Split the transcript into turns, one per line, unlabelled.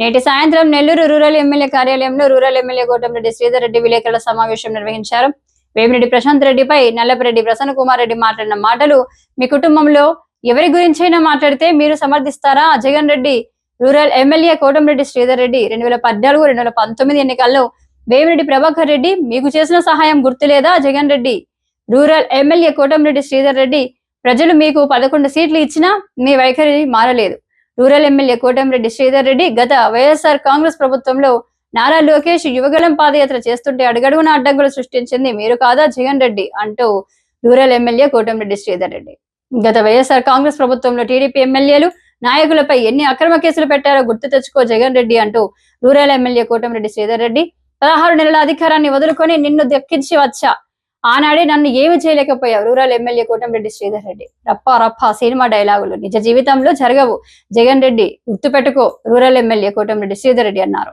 నేటి సాయంత్రం Nellore rural MLA కార్యాలయంలో రూరల్ ఎమ్మెల్యే కోటంరెడ్డి శ్రీధర్ రెడ్డి విలేకరుల సమావేశం నిర్వహించారు. వేమిరెడ్డి ప్రశాంత్ రెడ్డిపై నల్లపరెడ్డి ప్రసన్న కుమార్ రెడ్డి మాట్లాడిన మాటలు మీ కుటుంబంలో ఎవరి గురించైనా మాట్లాడితే మీరు సమర్థిస్తారా? జగన్ రెడ్డి రూరల్ ఎమ్మెల్యే కోటంరెడ్డి శ్రీధర్ రెడ్డి రెండు వేల పద్నాలుగు రెండు వేల పంతొమ్మిది ఎన్నికల్లో వేమిరెడ్డి ప్రభాకర్ రెడ్డి మీకు చేసిన సహాయం గుర్తులేదా? జగన్ రెడ్డి రూరల్ ఎమ్మెల్యే కోటంరెడ్డి శ్రీధర్ రెడ్డి ప్రజలు మీకు పదకొండు సీట్లు ఇచ్చినా మీ వైఖరి మారలేదు. రూరల్ ఎమ్మెల్యే కోటంరెడ్డి శ్రీధర్ రెడ్డి గత వైఎస్ఆర్ కాంగ్రెస్ ప్రభుత్వంలో నారా లోకేష్ యువగలం పాదయాత్ర చేస్తుంటే అడుగడుగున అడ్డంకులు సృష్టించింది మీరు కాదా జగన్ రెడ్డి అంటూ రూరల్ ఎమ్మెల్యే కోటంరెడ్డి శ్రీధర్ రెడ్డి. గత వైఎస్ఆర్ కాంగ్రెస్ ప్రభుత్వంలో టీడీపీ ఎమ్మెల్యేలు నాయకులపై ఎన్ని అక్రమ కేసులు పెట్టారో గుర్తు తెచ్చుకో జగన్ రెడ్డి అంటూ రూరల్ ఎమ్మెల్యే కోటంరెడ్డి శ్రీధర్ రెడ్డి. పదహారు నెలల అధికారాన్ని వదులుకొని నిన్ను దక్కించి వచ్చా. ఆనాడే నన్ను ఏమి చేయలేకపోయావు? Rural MLA Kotamreddy Sridhar Reddy. రప్ప రప్ప సినిమా డైలాగులు నిజ జీవితంలో జరగవు. జగన్ రెడ్డి గుర్తుపెట్టుకో రూరల్ ఎమ్మెల్యే కోటంరెడ్డి శ్రీధర్ రెడ్డి అన్నారు.